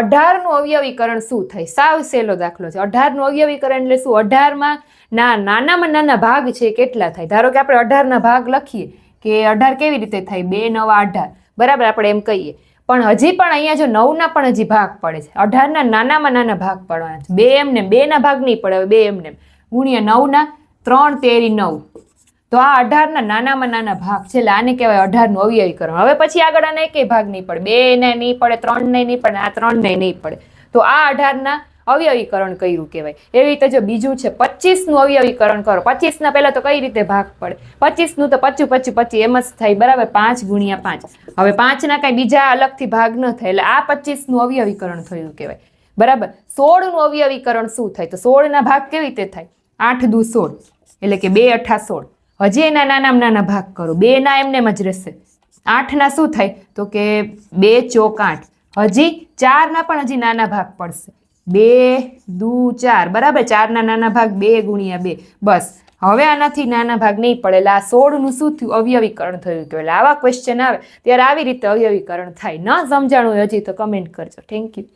અઢારનું અવયવીકરણ શું થાય? સાવ સહેલો દાખલો છે. અઢારનું અવયવીકરણ એટલે શું? અઢારમાં ના, નાનામાં નાના ભાગ છે કેટલા થાય? ધારો કે આપણે અઢારના ભાગ લખીએ કે અઢાર કેવી રીતે થાય? બે, નવા, અઢાર. બરાબર આપણે એમ કહીએ. પણ હજી પણ અહીંયા જો નવના પણ હજી ભાગ પડે છે. અઢારના નાનામાં નાના ભાગ પડવાના છે. બે એમને, બેના ભાગ નહીં પડે બે એમને. ગુણ્યા નવના, ત્રણ તેરી નવ. તો આ અઢારના નાનામાં નાના ભાગ છે, એટલે આને કહેવાય અઢારનું અવયવીકરણ હવે પછી આગળ આને એકેય ભાગ નહીં પડે. બે ને નહીં પડે ત્રણ ને નહીં પડે, આ ત્રણ ને નહીં પડે. તો આ અઢારના અવયવીકરણ કર્યું કહેવાય. એવી રીતે જો બીજું છે, પચીસનું અવયવીકરણ કરો. પચીસના પહેલા તો કઈ રીતે ભાગ પડે? પચીસનું તો પચું પચું, પચી, એમ જ થાય. બરાબર? પાંચ ગુણ્યા પાંચ. હવે પાંચના કાંઈ બીજા અલગથી ભાગ ન થાય, એટલે આ પચીસનું અવયવીકરણ થયું કહેવાય. બરાબર? સોળનું અવયવીકરણ શું થાય? તો સોળના ભાગ કેવી રીતે થાય? આઠ દુ સોળ. એટલે કે બે અઠા સોળ. હજી એના નાનામાં નાના ભાગ કરો. બે ના એમને જ રહેશે. આઠના શું થાય? તો કે બે ચોક આઠ. હજી ચારના પણ હજી નાના ભાગ પડશે. બે દુ ચાર. બરાબર? ચારના નાના ભાગ બે ગુણ્યા બે. બસ. હવે આનાથી નાના ભાગ નહીં પડે. એટલે આ સોળનું શું થયું? અવયવીકરણ થયું. કહેવાય એટલે આવા ક્વેશ્ચન આવે. ત્યારે આવી રીતે અવયવીકરણ થાય. ન સમજાણું હજી તો કમેન્ટ કરજો. Thank you